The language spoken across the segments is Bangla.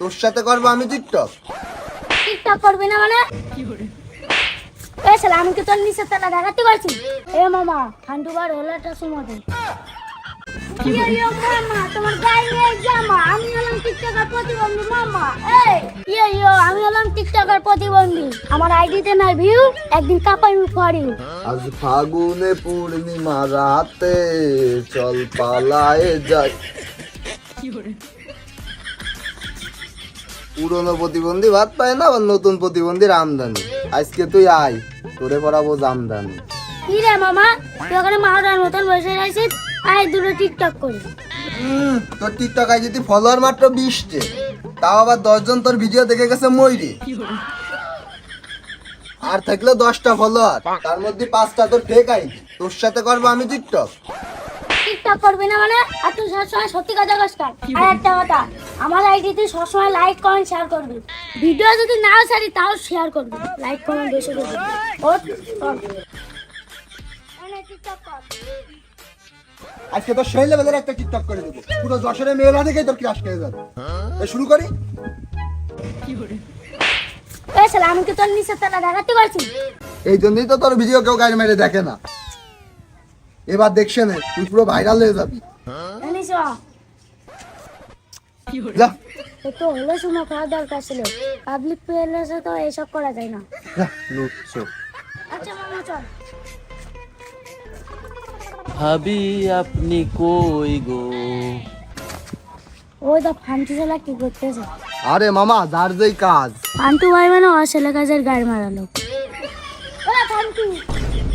তোর সাথে করব আমি টিকটক। টিকটক করবি না মানে? এ শালা আমি কি তোর নিচে তালা দেখাতে পারছি? এ মামা হান্ডু বার ইয়ে, ইয়ে, মামা, তোমার গায়ে জামা। আমি হলাম টিকটকার প্রতিবন্ধী মামা। এই ইয়ে ইয়ে আমি হলাম টিকটকার প্রতিবন্ধী। আমার আইডিতে নাই ভিউ? একদিন কাপাই ফর আজ ফাগুনে পূর্ণিমা রাতে চল পালায়ে যাই। পুরনো প্রতিবন্ধী ভাত পায় না আবার নতুন প্রতিবন্ধীর আমদানি। আজকে তুই আয় তোরে পড়াবো জামদানি। কি রে মামা তুই ওখানে মাওরার মতন বসে রয়েছিস? আয় দুটো টিকটক করি। হুম, তোর টিকটক আই যদি ফলোয়ার মাত্র বিশটে তাও আবার দশজন তোর ভিডিও দেখে গেছে ময়ূরি আর থাকলে দশটা ফলোয়ার তার মধ্যে পাঁচটা তোর ফেক আই তোর সাথে করব আমি টিকটক। টিকটক করবি না মানে? আর তুই সবসময় সত্যি কথা কার আর একটা কথা আমার আইডি তুই সবসময় লাইক কমেন্ট শেয়ার করবি। ভিডিও যদি নাও ছাড়ি তাও শেয়ার করবি। লাইক কমেন্ট বেশি করবি। কর। কর। আজকে তোর সেই লেভেলের একটা টিকটক করে দেবো। পুরো যশোরের মেয়েরা দেখেই তোর ক্রাশ খেয়ে যাবে। এ, শুরু করি? এ শালা আমি কি তোর নিচে তালা দেখাতে পারছি? এই জন্যই তো তোর ভিডিও কেউ গাড়ি মেরে দেখে না। এবার দেখছে না তুই পুরো ভাইরাল হয়ে যাবি। যা। তো তো হলে শুনো খাওয়ার দরকার ছিল। পাবলিক প্লেসে তো এসব করা যায় না। যা লুচ্ছো আচ্ছা মামা চল। ভাবি আপনি কই গো? ওই দা ফান্টু কি করতেছে। আরে মামা যার যেই কাজ। ফান্টু ভাই মানে অসেলে কাজের গাড়ি মারালো ওরা ফান্টু।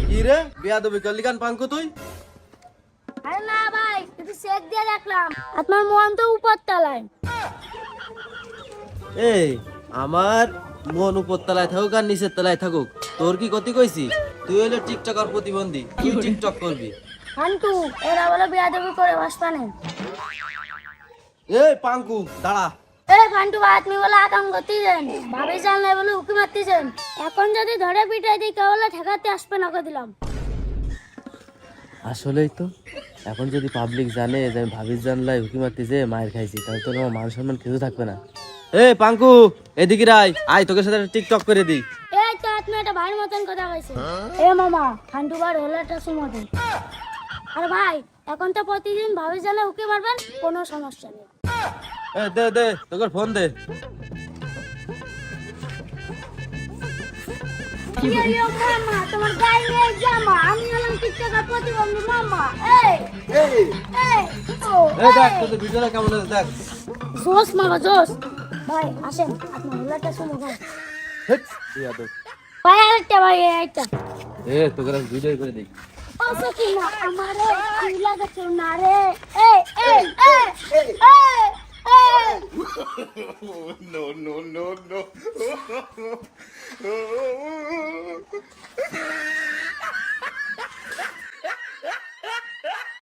কি রে? বিয়া দেবে কলিকান পাঙ্কু তুই? আরে না ভাই একটু চেক দিয়ে দেখলাম। আপনার মন তো উপর তলায়। এই আমার মন উপর তলায় থাকুক আর নিচের তলায় থাকুক। তোর কি ক্ষতি কইছি? তুই হইল টিকটকার প্রতিবন্ধী। তুই টিকটক করবি? ফান্টু এরা বলে বিয়া দেবী করে বাসপানে এই পাঙ্কু দাঁড়া। বলে আকাম করতেছেন। ভাবি জানলে বলে উকি মারতেছেন। এখন যদি ধরে পিটাই দিই কেবল ঠেকাতে আসবে না করে দিলাম আসলেই তো। এখন যদি পাবলিক জানে যে আমি হুকি মারতেছে মায়ের খাইছি তাহলে তো আমার মান সম্মান কিছু থাকবে না। এ পাঙ্কু এদিকে রাই আয় তোকে সাথে টিকটক করে দিই। এই তো আপনি একটা ভাইয়ের মতন কথা কইছে। এ মামা ফান্টু বার হলো একটা সময় দে। আর ভাই এখন তো প্রতিদিন ভাবি জানলে উকি মারবেন কোনো সমস্যা নেই। দে দে তোকে ফোন দে তোমার গায়ে জামা। আমি হলাম টিকটকার প্রতিবন্ধী মামা। এই, এই এই, ও, দেখ। তোদের ভিডিওটা কেমন হয়েছে দেখ জোস মামা, জোস। ভাই, আসেন, আপনার হলোটা শুনো, ভাই। হেৎ, বিয়া দে। ভাই, আরেকটা, ভাই, এই একটা। এ তোকে আমি ভিডিও করে দিই আমারে না রে? এই, এই, এই, এই, এই।